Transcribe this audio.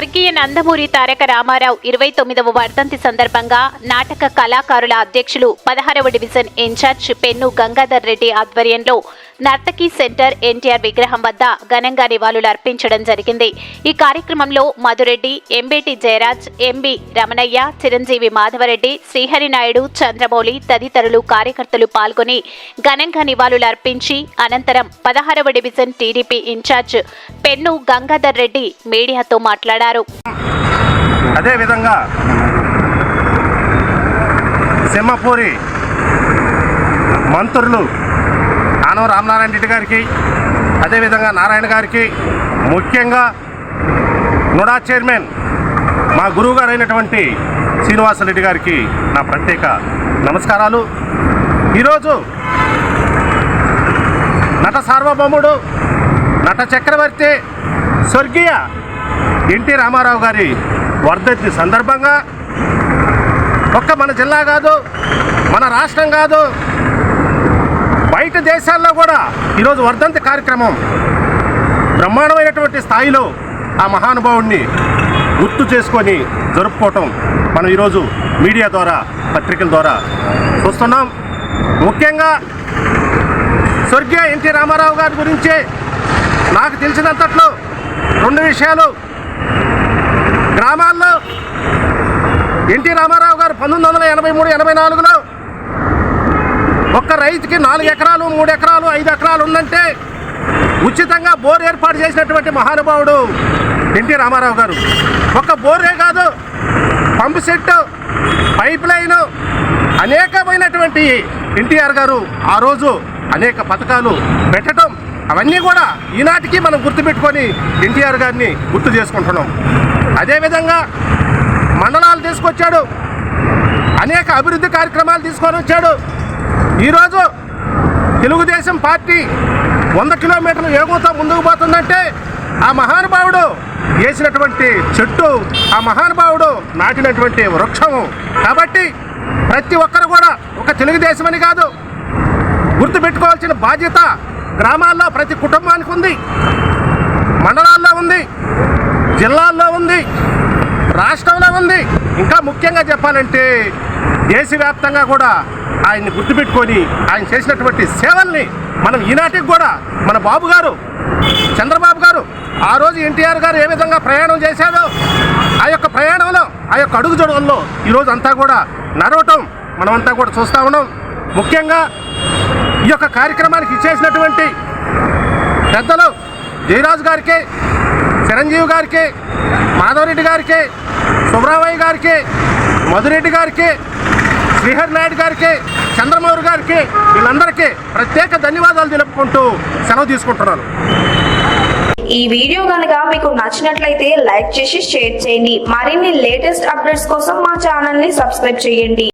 స్వర్గీయ నందమూరి తారక రామారావు ఇరవై తొమ్మిదవ వర్ధంతి సందర్భంగా నాటక కళాకారుల అధ్యక్షులు పదహారవ డివిజన్ ఇన్ఛార్జ్ పెన్ను గంగాధర్ రెడ్డి ఆధ్వర్యంలో నర్తకి సెంటర్ ఎన్టీఆర్ విగ్రహం వద్ద ఘనంగా నివాళులు అర్పించడం జరిగింది. ఈ కార్యక్రమంలో మధురెడ్డి ఎంబేటి జయరాజ్ ఎంబీ రమణయ్య చిరంజీవి మాధవరెడ్డి శ్రీహరినాయుడు చంద్రమౌళి తదితరులు కార్యకర్తలు పాల్గొని ఘనంగా నివాళులు అర్పించి అనంతరం పదహారవ division TDP incharge Pennu Gangadhar Reddy మీడియాతో మాట్లాడారు. అదేవిధంగా సింహపూరి మంత్రులు ఆనవ రామనారాయణ రెడ్డి గారికి అదేవిధంగా నారాయణ గారికి ముఖ్యంగా నుడా చైర్మన్ మా గురువు గారైనటువంటి శ్రీనివాసరెడ్డి గారికి నా ప్రత్యేక నమస్కారాలు. ఈరోజు నట సార్వభౌముడు నట చక్రవర్తి స్వర్గీయ ఎన్టీ రామారావు గారి వర్ధంతి సందర్భంగా ఒక్క మన జిల్లా కాదు మన రాష్ట్రం కాదు బయట దేశాల్లో కూడా ఈరోజు వర్ధంతి కార్యక్రమం బ్రహ్మాండమైనటువంటి స్థాయిలో ఆ మహానుభావుడిని గుర్తు చేసుకొని జరుపుకోవటం మనం ఈరోజు మీడియా ద్వారా పత్రికల ద్వారా చూస్తున్నాం. ముఖ్యంగా స్వర్గీయ ఎన్టీ రామారావు గారి గురించి నాకు తెలిసినంతట్లో రెండు విషయాలు. గ్రామాల్లో ఎన్టీ రామారావు గారు పంతొమ్మిది వందల ఎనభై మూడు ఎనభై నాలుగులో ఒక్క రైతుకి నాలుగు ఎకరాలు మూడు ఎకరాలు ఐదు ఎకరాలు ఉందంటే ఉచితంగా బోర్ ఏర్పాటు చేసినటువంటి మహానుభావుడు ఎన్టీ రామారావు గారు. ఒక్క బోరే కాదు పంప్ సెట్ పైప్ లైన్ అనేకమైనటువంటి ఎన్టీఆర్ గారు ఆ రోజు అనేక పథకాలు పెట్టడం అవన్నీ కూడా ఈనాటికి మనం గుర్తుపెట్టుకొని ఎన్టీఆర్ గారిని గుర్తు చేసుకుంటున్నాం. అదేవిధంగా మండలాలు తీసుకొచ్చాడు అనేక అభివృద్ధి కార్యక్రమాలు తీసుకొని వచ్చాడు. ఈరోజు తెలుగుదేశం పార్టీ వంద కిలోమీటర్ల వేగంతో ముందుకు పోతుందంటే ఆ మహానుభావుడు వేసినటువంటి చెట్టు ఆ మహానుభావుడు నాటినటువంటి వృక్షము. కాబట్టి ప్రతి ఒక్కరు కూడా ఒక తెలుగుదేశం అని కాదు గుర్తుపెట్టుకోవాల్సిన బాధ్యత గ్రామాల్లో ప్రతి కుటుంబానికి ఉంది మండలాల్లో ఉంది జిల్లాల్లో ఉంది రాష్ట్రంలో ఉంది. ఇంకా ముఖ్యంగా చెప్పాలంటే దేశవ్యాప్తంగా కూడా ఆయన్ని గుర్తుపెట్టుకొని ఆయన చేసినటువంటి సేవల్ని మనం ఈనాటికి కూడా మన బాబు గారు చంద్రబాబు గారు ఆ రోజు ఎన్టీఆర్ గారు ఏ విధంగా ప్రయాణం చేశాడో ఆ యొక్క ప్రయాణంలో ఆ యొక్క అడుగుజడుగుల్లో ఈరోజు అంతా కూడా నడవటం మనమంతా కూడా చూస్తూ ఉన్నాం. ముఖ్యంగా ఈ యొక్క కార్యక్రమానికి ఇచ్చేసినటువంటి పెద్దలు జయరాజు గారికి చిరంజీవి గారికి మాధవరెడ్డి గారికి సుబ్రహ్మణ్య గారికి మధురెడ్డి గారికి శ్రీహరి నాయుడు గారికి చంద్రమౌరి గారికి వీళ్ళందరికీ ప్రత్యేక ధన్యవాదాలు తెలుపుకుంటూ సెలవు తీసుకుంటున్నాను. ఈ వీడియో కనుక మీకు నచ్చినట్లయితే లైక్ చేసి షేర్ చేయండి. మరిన్ని లేటెస్ట్ అప్డేట్స్ కోసం మా ఛానల్ని సబ్స్క్రైబ్ చేయండి.